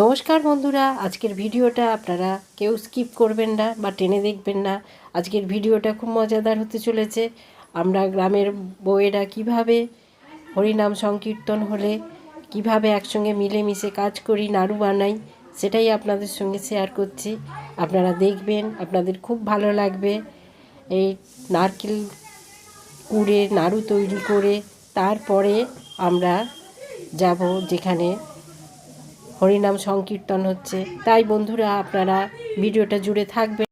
নমস্কার বন্ধুরা, আজকের ভিডিওটা আপনারা কেউ স্কিপ করবেন না বা টেনে দেখবেন না। আজকের ভিডিওটা খুব মজাদার হতে চলেছে। আমরা গ্রামের বউয়েরা কীভাবে হরিনাম সংকীর্তন হলে, কীভাবে একসঙ্গে মিলেমিশে কাজ করি, নাড়ু বানাই, সেটাই আপনাদের সঙ্গে শেয়ার করছি। আপনারা দেখবেন, আপনাদের খুব ভালো লাগবে। এই নারকেল কুড়ে, নাড়ু তৈরি করে তারপরে আমরা যাব যেখানে হরিনাম সংকীর্তন হচ্ছে। তাই বন্ধুরা আপনারা ভিডিওটা জুড়ে থাকবেন।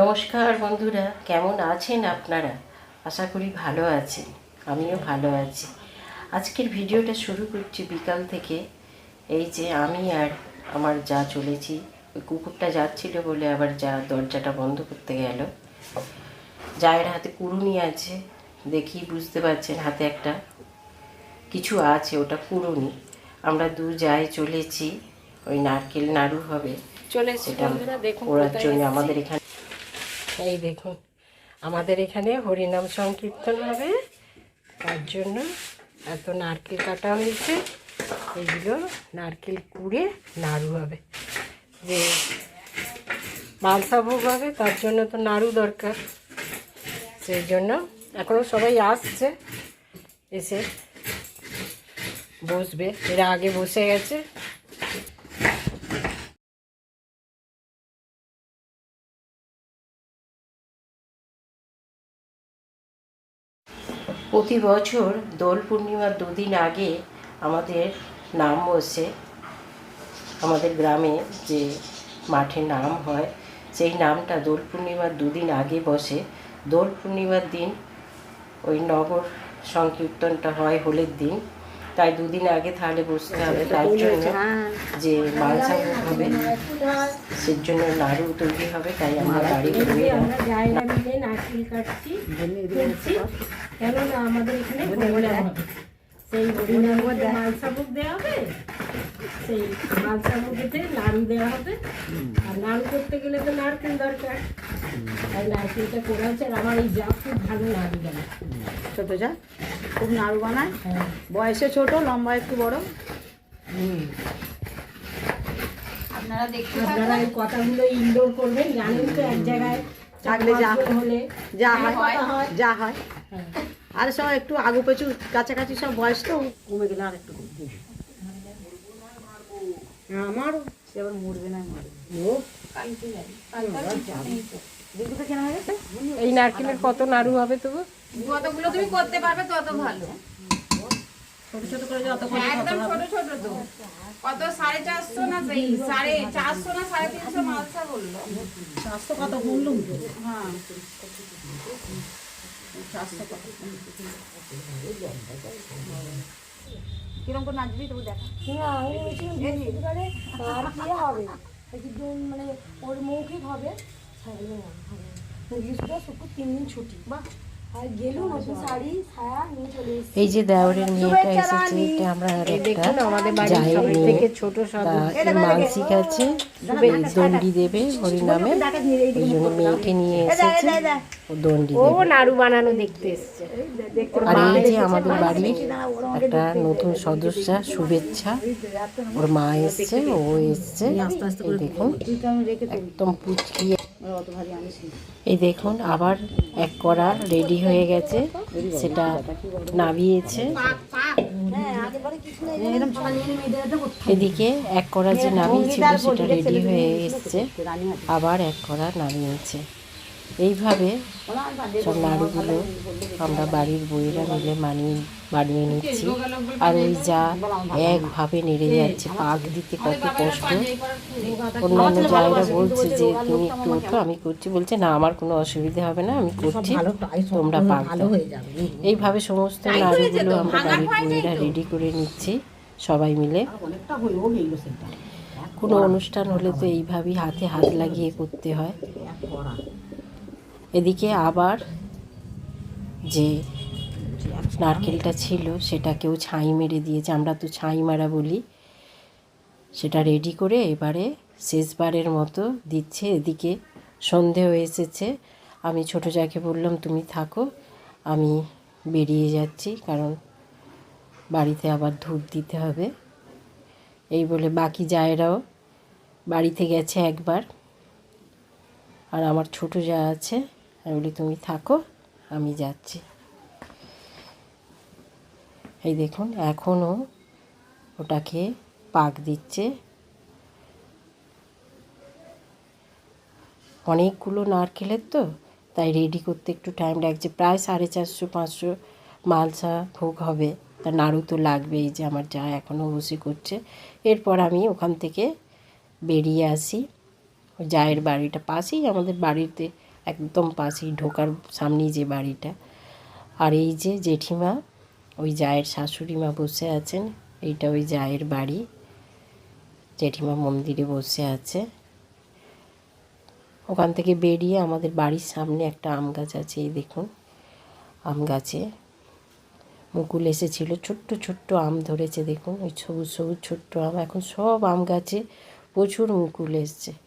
নমস্কার বন্ধুরা কেমন আছেন আপনারা? আশা করি ভালো আছেন আমিও ভালো আছি। আজকের ভিডিওটা শুরু করছি বিকাল থেকে। এই যে আমি আর আমার যা চলেছি ওই কুকুরটা যাচ্ছিল বলে আবার যা দরজাটা বন্ধ করতে গেল। জায়ের হাতে কুড়ুনি আছে দেখি বুঝতে পারছেন হাতে একটা। কিছু আছে ওটা কুড়ুনি। আমরা দু যায় চলেছি ওই নারকেল নাড়ু হবে। চলেছি ওরার জন্য আমাদের এখানে এই দেখুন, আমাদের এখানে হরিনাম সংকীর্তন হবে। তার জন্য এত নারকেল কাটা হয়েছে। এগুলো নারকেল কুড়ে নাড়ু হবে। যে মালসা ভোগ হবে, তার জন্য তো নাড়ু দরকার। সেই জন্য এখনও সবাই আসছে, এসে বসবে। এরা আগে বসে গেছে। প্রতি বছর দোল পূর্ণিমার দুদিন আগে আমাদের নাম বসে আমাদের গ্রামে যে মাঠে নাম হয়, সেই নামটা দোল পূর্ণিমার দুদিন আগে বসে। দোল পূর্ণিমার দিন ওই নগর সংকীর্তনটা হয় হোলের দিন। তাই দুদিন আগে তাহলে বসতে হবে তার জন্য যে মালসা হবে সেই জন্য নাড়ু তৈরি হবে তাই আমার বাড়ি আমরা জায়গা মিলে নারকেল কাটছি কেননা আমাদের এখানে সেই মালসা দেওয়া হবে? সেই মালসা ভোগেতে নাড়ু দেওয়া হবে। আর নাড়ু করতে গেলে তো নারকেল দরকার। তাই নারকেলটা করে আছে আর আমার এই যা খুব ভালো নাড়ু দেয় ছোট যা খুব নাড়ু বানায়? হ্যাঁ। বয়সে ছোট লম্বা একটু বড়? আপনারা দেখতে আপনারা এই কথাগুলো ইনডোর করবেন জানেন তো এক জায়গায় থাকলে যা হলে যা হয় হয়। যা হয়। হ্যাঁ। আর সব একটু আগু পেছু কাছাকাছি সব বয়স তো কমে গেলে আর একটু সে আবার মরবে না গেছে? এই নারকেলের কত নাড়ু হবে তবু? যতগুলো তুমি করতে পারবে তত ভালো। ছোট ছোট করে যত একদম ছোট ছোট তো। কত সাড়ে চারশো না সেই সাড়ে চারশো না সাড়ে তিনশো মালসা বলল। স্বাস্থ্য কত বললুম তো? হ্যাঁ। কিরম করে নাচবি তবু দেখা। না আমি বলছিলাম আর কি হবে। একটু মানে ওর মৌখিক হবে। ছাড়লে না হবে বৃহস্পতি শুক্র তিন দিন ছুটি। বাহ। এই যে দেওরের মেয়েটা এসেছে এটা আমরা আর একটা। থেকে ছোট মানসিক আছে দণ্ডি দেবে হরিনামে এই জন্য মেয়েকে নিয়ে এসেছে ও দণ্ডি ও নাড়ু বানানো দেখতে এসছে। আর এই যে আমাদের বাড়ির একটা নতুন সদস্য শুভেচ্ছা। ওর মা এসছে ও এসছে। দেখুন একদম পুচকি অত ভারী আনিস নি। এই দেখুন, আবার এক করা রেডি হয়ে গেছে। সেটা করতে এদিকে এক করা যে নামিয়েছিল সেটা রেডি হয়ে এসছে। আবার এক করা নামিয়েছে। এইভাবে সব নাড়ুগুলো আমরা বাড়ির বইয়েরা মিলে মানিয়ে বানিয়ে নিচ্ছি। আর ওই যা একভাবে নেড়ে যাচ্ছে পাক দিতে কত কষ্ট। অন্যান্য জায়গা বলছে যে তুমি একটু ওঠো আমি করছি। বলছে না আমার কোনো অসুবিধা হবে না আমি করছি। তোমরা পাক দাও। এইভাবে সমস্ত নাড়ুগুলো আমরা বাড়ির বইয়েরা রেডি করে নিচ্ছি সবাই মিলে। কোনো অনুষ্ঠান হলে তো এইভাবেই হাতে হাত লাগিয়ে করতে হয়। এদিকে আবার যে নারকেলটা ছিল সেটা কেউ ছাই মেরে দিয়েছে। আমরা তো ছাই মারা বলি। সেটা রেডি করে এবারে শেষবারের মতো দিচ্ছে। এদিকে সন্ধে হয়ে এসেছে। আমি ছোটো যাকে বললাম, তুমি থাকো, আমি বেরিয়ে যাচ্ছি, কারণ বাড়িতে আবার ধূপ দিতে হবে। এই বলে বাকি জায়েরাও বাড়িতে গেছে একবার। আর আমার ছোটো যা আছে আমি বলি তুমি থাকো, আমি যাচ্ছি। এই দেখুন, এখনও ওটাকে পাক দিচ্ছে। অনেকগুলো নারকেলের তো, তাই রেডি করতে একটু টাইম লাগছে। প্রায় সাড়ে চারশো, পাঁচশো মালসা ভোগ হবে। তা নাড়ু তো লাগবেই যে আমার যা এখনও বসে করছে। এরপর আমি ওখান থেকে বেরিয়ে আসি। জায়ের বাড়িটা পাশেই আমাদের বাড়িতে একদম পাশেই ঢোকার সামনেই যে বাড়িটা। আর এই যে জেঠিমা, ওই জায়ের শাশুড়ি মা বসে আছেন, এইটা ওই জায়ের বাড়ি। জেঠিমা মন্দিরে বসে আছে। ওখান থেকে বেরিয়ে আমাদের বাড়ির সামনে একটা আম গাছ আছে, এই দেখুন, আম গাছে। মুকুল এসেছিল, ছোট্ট ছোট্ট আম ধরেছে, দেখুন, ওই সবুজ সবুজ ছোট্ট আম। এখন সব আম গাছে প্রচুর মুকুল এসছে।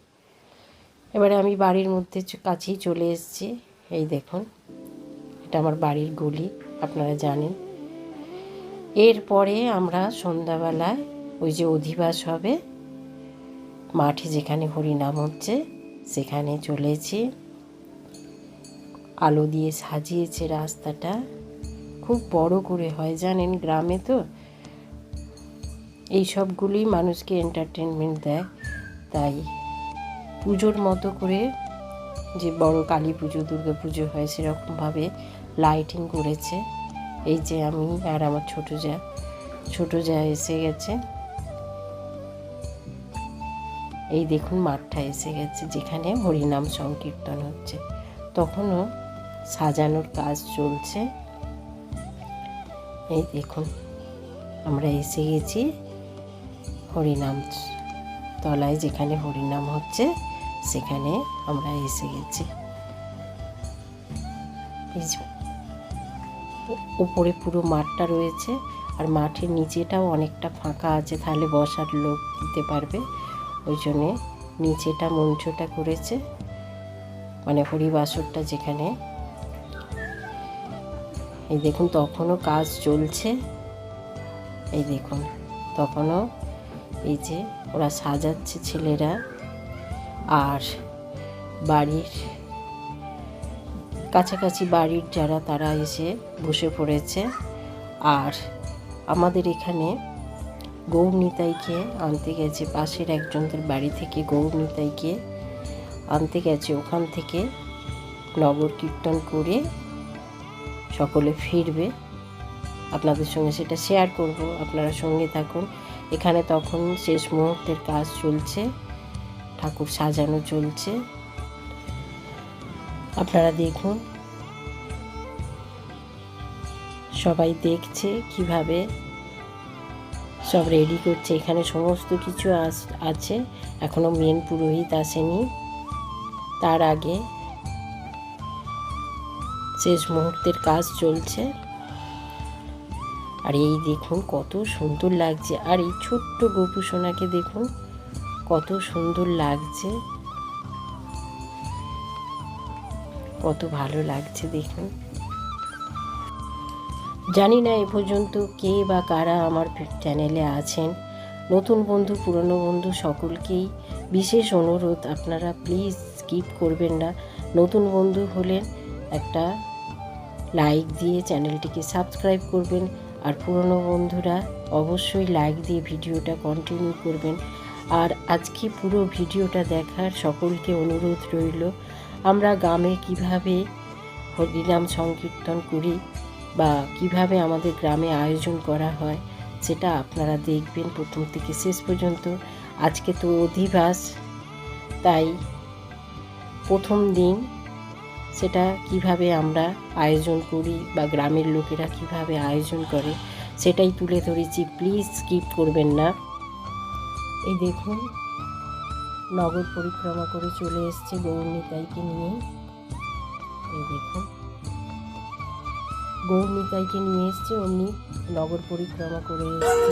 এবারে আমি বাড়ির মধ্যে কাছেই চলে এসেছি। এই দেখুন, এটা আমার বাড়ির গলি, আপনারা জানেন। এরপরে আমরা সন্ধ্যাবেলায় ওই যে অধিবাস হবে, মাঠে যেখানে হরিনাম হচ্ছে, সেখানে চলেছি। আলো দিয়ে সাজিয়েছে রাস্তাটা। খুব বড় করে হয়, জানেন, গ্রামে তো। এই সবগুলি মানুষকে এন্টারটেনমেন্ট দেয়, তাই পুজোর মতো করে যে বড় কালী পুজো, দুর্গা পুজো হয় সেরকমভাবে লাইটিং করেছে। এই যে আমি আর আমার ছোটো যা ছোটো যা এসে গেছে। এই দেখুন মাঠটা এসে গেছে, যেখানে হরিনাম সংকীর্তন হচ্ছে। তখনও সাজানোর কাজ চলছে। এই দেখুন, আমরা এসে গেছি হরিনাম তলায় যেখানে হরিনাম হচ্ছে। সেখানে আমরা এসে গেছি। উপরে পুরো মাঠটা রয়েছে আর মাঠের নিচেটাও অনেকটা ফাঁকা আছে, তাহলে বসার লোক দিতে পারবে। ওই জন্যে নিচেটা মঞ্চটা করেছে মানে হরিবাসরটা যেখানে। এই দেখুন, তখনও কাজ চলছে। এই দেখুন, তখনও এই যে ওরা সাজাচ্ছে ছেলেরা। আর বাড়ির কাছাকাছি বাড়ির যারা, তারা এসে বসে পড়েছে। আর আমাদের এখানে গৌর নিতাইকে আনতে গেছে, পাশের একজনদের বাড়ি থেকে গৌর নিতাইকে আনতে গেছে। ওখান থেকে নগর কীর্তন করে সকলে ফিরবে। আপনাদের সঙ্গে সেটা শেয়ার করব। আপনারা সঙ্গে থাকুন। এখানে তখন শেষ মুহূর্তের কাজ চলছে। ঠাকুর সাজানো চলছে। আপনারা দেখুন। সবাই দেখছে কীভাবে সব রেডি করছে। এখানে সমস্ত কিছু আছে। এখনও মেন পুরোহিত আসেনি। তার আগে শেষ মুহূর্তের কাজ চলছে। আর এই দেখুন কত সুন্দর লাগছে। আর এই ছোট্ট গোপু সোনাকে দেখুন। কত সুন্দর লাগছে। কত ভালো লাগছে দেখুন। জানি না এ পর্যন্ত কে বা কারা আমার চ্যানেলে আছেন। নতুন বন্ধু, পুরনো বন্ধু সকলকেই বিশেষ অনুরোধ, আপনারা প্লিজ স্কিপ করবেন না। নতুন বন্ধু হলেন একটা লাইক দিয়ে চ্যানেলটিকে সাবস্ক্রাইব করবেন। আর পুরনো বন্ধুরা অবশ্যই লাইক দিয়ে ভিডিওটা কন্টিনিউ করবেন। আর আজকে পুরো ভিডিওটা দেখার সকলকে অনুরোধ রইল, আমরা গ্রামে কীভাবে হরিনাম সংকীর্তন করি বা কীভাবে আমাদের গ্রামে আয়োজন করা হয়, সেটা আপনারা দেখবেন প্রথম থেকে শেষ পর্যন্ত। আজকে তো অধিবাস, তাই প্রথম দিন সেটা কীভাবে আমরা আয়োজন করি বা গ্রামের লোকেরা কীভাবে আয়োজন করে, সেটাই তুলে ধরেছি। প্লিজ স্কিপ করবেন না। এই দেখুন নগর পরিক্রমা করে চলে এসছে গৌরনীতাইকে নিয়ে এই দেখুন গৌরনিতাইকে নিয়ে এসছে অমনি নগর পরিক্রমা করে এসছে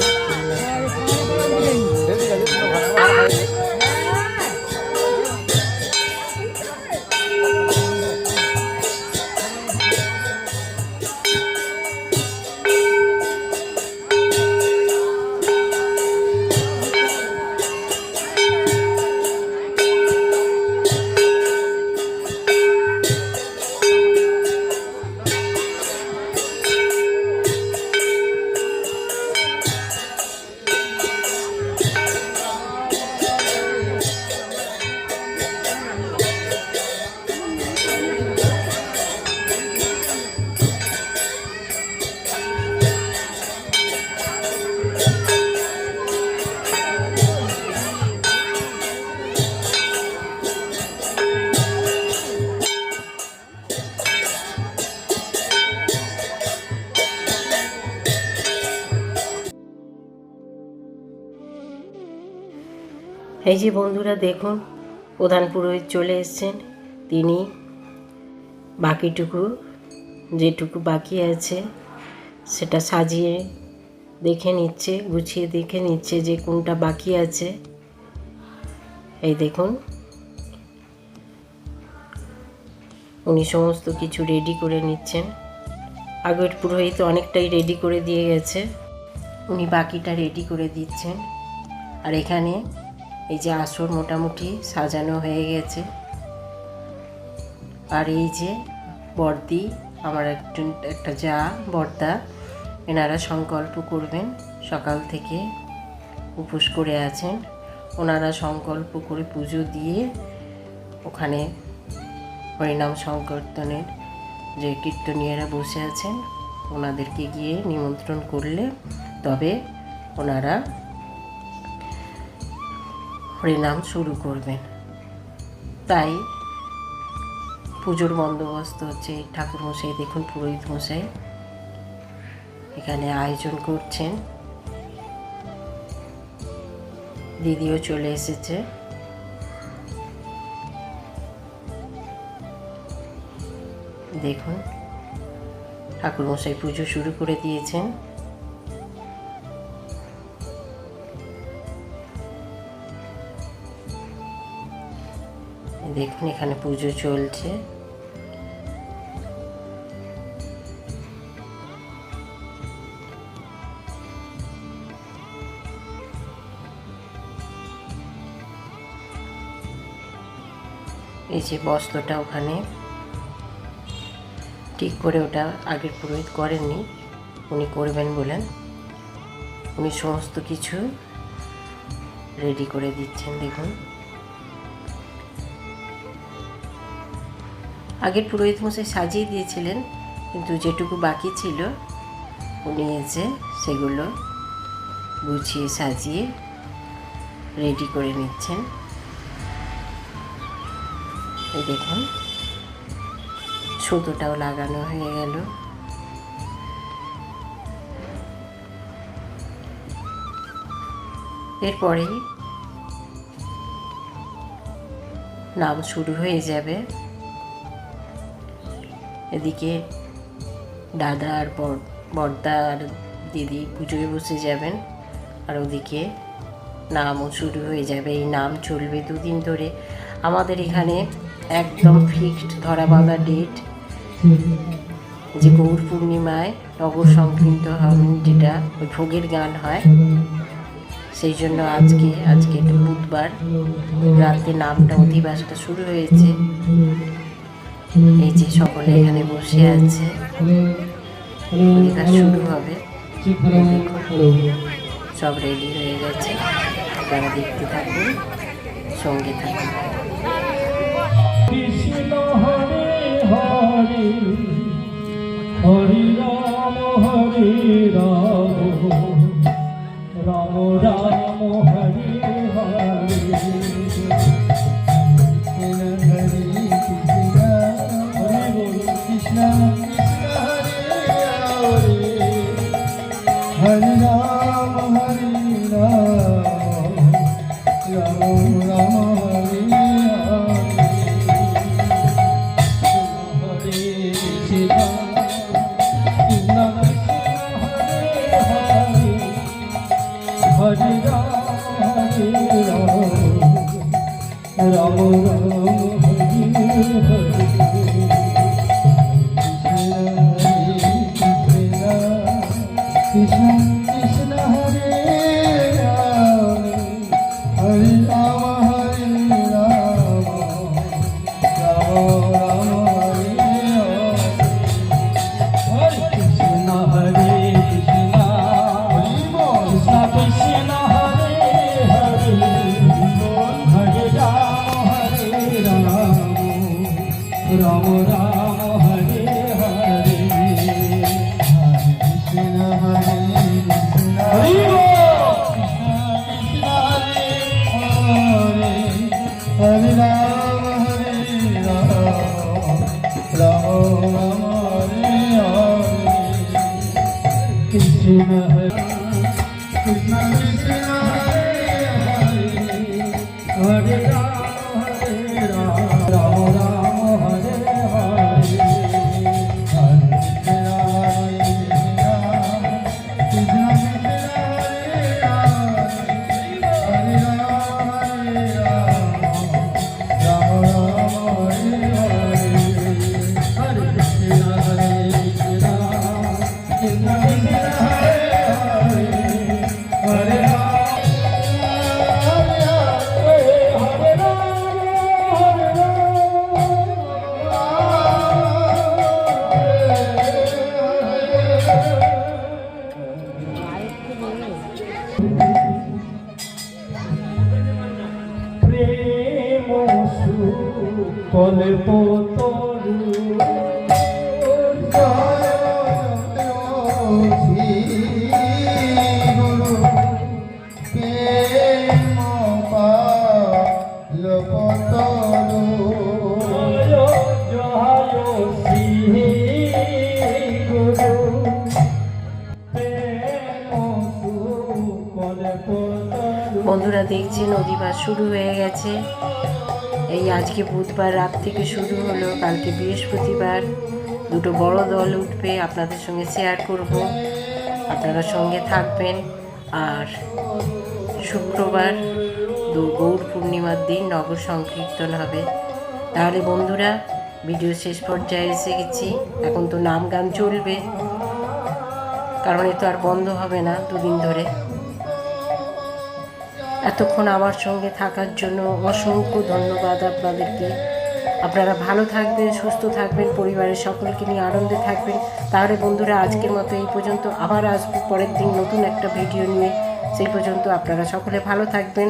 এই যে বন্ধুরা দেখুন, প্রধান পুরোহিত চলে এসছেন। তিনি বাকিটুকু, যেটুকু বাকি আছে, সেটা সাজিয়ে দেখে নিচ্ছে, গুছিয়ে দেখে নিচ্ছে যে কোনটা বাকি আছে। এই দেখুন, উনি সমস্ত কিছু রেডি করে নিচ্ছেন। আগের পুরোহিত অনেকটাই রেডি করে দিয়ে গেছে। উনি বাকিটা রেডি করে দিচ্ছেন। আর এখানে এই যে আসর মোটামুটি সাজানো হয়ে গেছে। আর এই যে বর্দি, আমার একজন একটা যা বর্দা, এনারা সংকল্প করবেন সকাল থেকে উপোস করে আছেন। ওনারা সংকল্প করে পুজো দিয়ে ওখানে হরিনাম সংকীর্তনের যে কীর্তনীয়রা বসে আছেন, ওনাদেরকে গিয়ে নিমন্ত্রণ করলে তবে ওনারা হরিনাম শুরু করবেন। তাই পুজোর বন্দোবস্ত হচ্ছে ঠাকুর মশাই দেখুন পুরোহিত মশাই এখানে আয়োজন করছেন। দিদিও চলে এসেছে। দেখুন ঠাকুর মশাই পুজো শুরু করে দিয়েছেন। দেখুন এখানে পুজো চলছে। এই যে বস্ত্রটা ওখানে, ঠিক করে ওটা আগের পুরোহিত করেননি, উনি করবেন বলেন। উনি সমস্ত কিছু রেডি করে দিচ্ছেন, দেখুন। আগের পুরোহিত মশাই সাজিয়ে দিয়েছিলেন, কিন্তু যেটুকু বাকি ছিল, উনি এসে সেগুলো গুছিয়ে সাজিয়ে রেডি করে নিচ্ছেন। এই দেখুন, সুতোটাও লাগানো হয়ে গেল। এরপরেই নাম শুরু হয়ে যাবে। এদিকে দাদা আর বর্দা আর দিদি পুজোয় বসে যাবেন, আর ওদিকে নামও শুরু হয়ে যাবে। এই নাম চলবে দুদিন ধরে। আমাদের এখানে একদম ফিক্সড ধরা বাঁধা ডেট যে গৌর পূর্ণিমায় নগর সংকীর্ত হবেন যেটা ওই ভোগের গান হয়। সেই জন্য আজকে আজকে এটা বুধবার রাতে নামটা অধিবাসটা শুরু হয়েছে। এই যে সকলে এখানে বসে আছে। অধিবাস শুরু হবে। সব রেডি হয়ে গেছে। তারা দেখতে থাকুন সঙ্গে থাকুন। কৃষ্ণ হরে হরে হরি রাম হরে রাম। শুরু হয়ে গেছে। এই আজকে বুধবার রাত থেকে শুরু হলো, কালকে বৃহস্পতিবার। দুটো বড় দল উঠবে, আপনাদের সঙ্গে শেয়ার করব। আপনারা সঙ্গে থাকবেন। আর শুক্রবার গৌর পূর্ণিমার দিন নগর সংকীর্তন হবে। তাহলে বন্ধুরা ভিডিও শেষ পর্যায়ে এসে গেছি। এখন তো নাম গান চলবে, কারণ এ তো আর বন্ধ হবে না দুদিন ধরে। এতক্ষণ আমার সঙ্গে থাকার জন্য অসংখ্য ধন্যবাদ আপনাদেরকে। আপনারা ভালো থাকবেন, সুস্থ থাকবেন, পরিবারের সকলকে নিয়ে আনন্দে থাকবেন। তাহলে বন্ধুরা, আজকের মতো এই পর্যন্ত। আবার আসব পরের দিন নতুন একটা ভিডিও নিয়ে। সেই পর্যন্ত আপনারা সকলে ভালো থাকবেন।